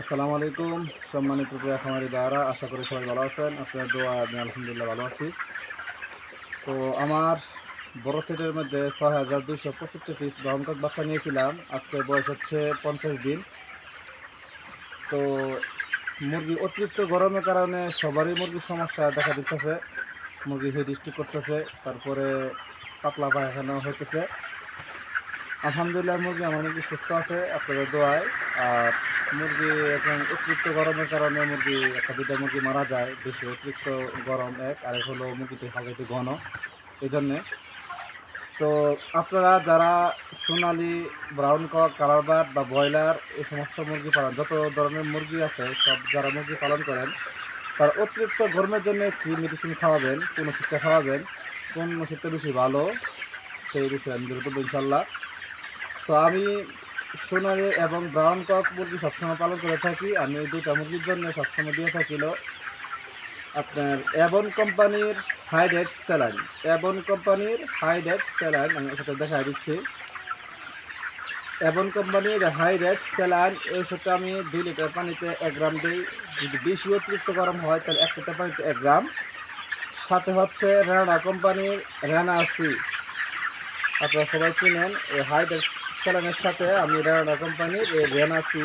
আসসালামু আলাইকুম। সম্মানিত প্রিয় খামারি দ্বারা আশা করি সবাই ভালো আছেন। আপনার দোয়া, আমি আলহামদুলিল্লাহ ভালো আছি। তো আমার বড় সেটের মধ্যে ছয় হাজার দুইশো পঁয়ষট্টি পিস ব্রাউনকক বাচ্চা নিয়েছিলাম। আজকে বয়স হচ্ছে পঞ্চাশ দিন। তো মুরগি অতিরিক্ত গরমের কারণে সবারই মুরগির সমস্যা দেখা দিতেছে। মুরগি হিট স্টিক করতেছে, তারপরে পাতলা পায়খানা হইতেছে। আলহামদুলিল্লাহ, মুরগি আমার মুরগি সুস্থ আছে, আপনাদের দোয়ায়। আর মুরগি এখন অতিরিক্ত গরমের কারণে মুরগি, একটা দুটা মুরগি মারা যায়, বেশি অতিরিক্ত গরম এক আর এক হলো মুরগিটি হালকা ঘন। এই জন্যে তো আপনারা যারা সোনালি ব্রাউন কক, কালার বার্ড বা ব্রয়লার, এই সমস্ত মুরগি পালন, যত ধরনের মুরগি আছে, সব যারা মুরগি পালন করেন, তার অতিরিক্ত গরমের জন্য কী মেডিসিন খাওয়াবেন কোন ওষুধটা খাওয়াবেন কোন ওষুধটা বেশি ভালো, সেই বিষয়ে আমি বিরত ইনশাল্লাহ। তো আমি সোনালি এবং ব্রাউন কক মুরগি সবসময় পালন করে থাকি। আমি এই দুটা মুরগির জন্য সবসময় দিয়ে থাকিল আপনার অ্যাবন কোম্পানির হাইডেট স্যালাইন অ্যাবন কোম্পানির হাইডেট স্যালাইন আমি ওষুধটা দেখা দিচ্ছি। অ্যাবন কোম্পানির হাইডেট স্যালাইন এই ওষুধটা আমি দুই লিটার পানিতে এক গ্রাম দিই। যদি বেশি অতিরিক্ত গরম হয়, তাহলে এক লিটার পানিতে এক গ্রাম। সাথে হচ্ছে রানা কোম্পানির রানা সি আপনারা সবাই চিনেন, এই হাইডেট স্যালাইনের সাথে আমি রানা কোম্পানির এই রেনাসি,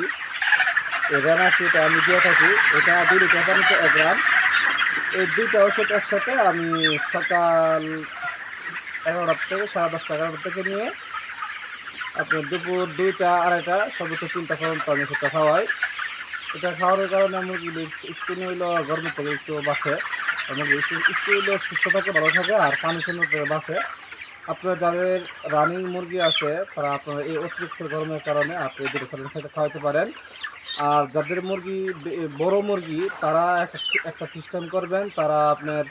এই রেনাসিটা আমি দিয়ে থাকি। এটা দুই লিটার পানিতে এক গ্রাম। এই দুইটা ওষুধ একসাথে আমি সকাল এগারোটার থেকে সাড়ে দশটা এগারোটা থেকে নিয়ে আপনার দুপুর দুইটা, আড়াইটা, সর্বোচ্চ তিনটা পর্যন্ত আমি ওষুধটা খাওয়াই। এটা খাওয়ানোর কারণে মুরগি একটু হইল গরমের থেকে একটু বাঁচে। মুরগি একটু হইল সুস্থ থাকে, ভালো থাকে, আর পানি শূন্য থেকে বাঁচে। আপনার যাদের রানিং মুরগি আছে, তারা আপনার এই অতিরিক্ত গরমের কারণে আপনি দুটো স্যালাইন খেতে খাওয়াতে পারেন। আর যাদের মুরগি বড় মুরগি, তারা একটা একটা সিস্টেম করবেন। তারা আপনার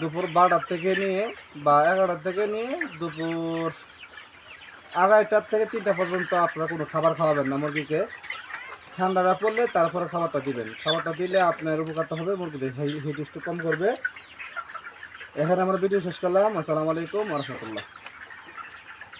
দুপুর বারোটার থেকে নিয়ে বা এগারোটার থেকে নিয়ে দুপুর আড়াইটার থেকে তিনটা পর্যন্ত আপনারা কোনো খাবার খাওয়াবেন না মুরগিকে। ঠান্ডাটা পড়লে তারপরে খাবারটা দিবেন। খাবারটা দিলে আপনার উপকারটা হবে মুরগিদের হিট কম করবে। এখানে আমরা ভিডিও শেষ করলাম। আসসালামু আলাইকুম রহমতুল্লাহ।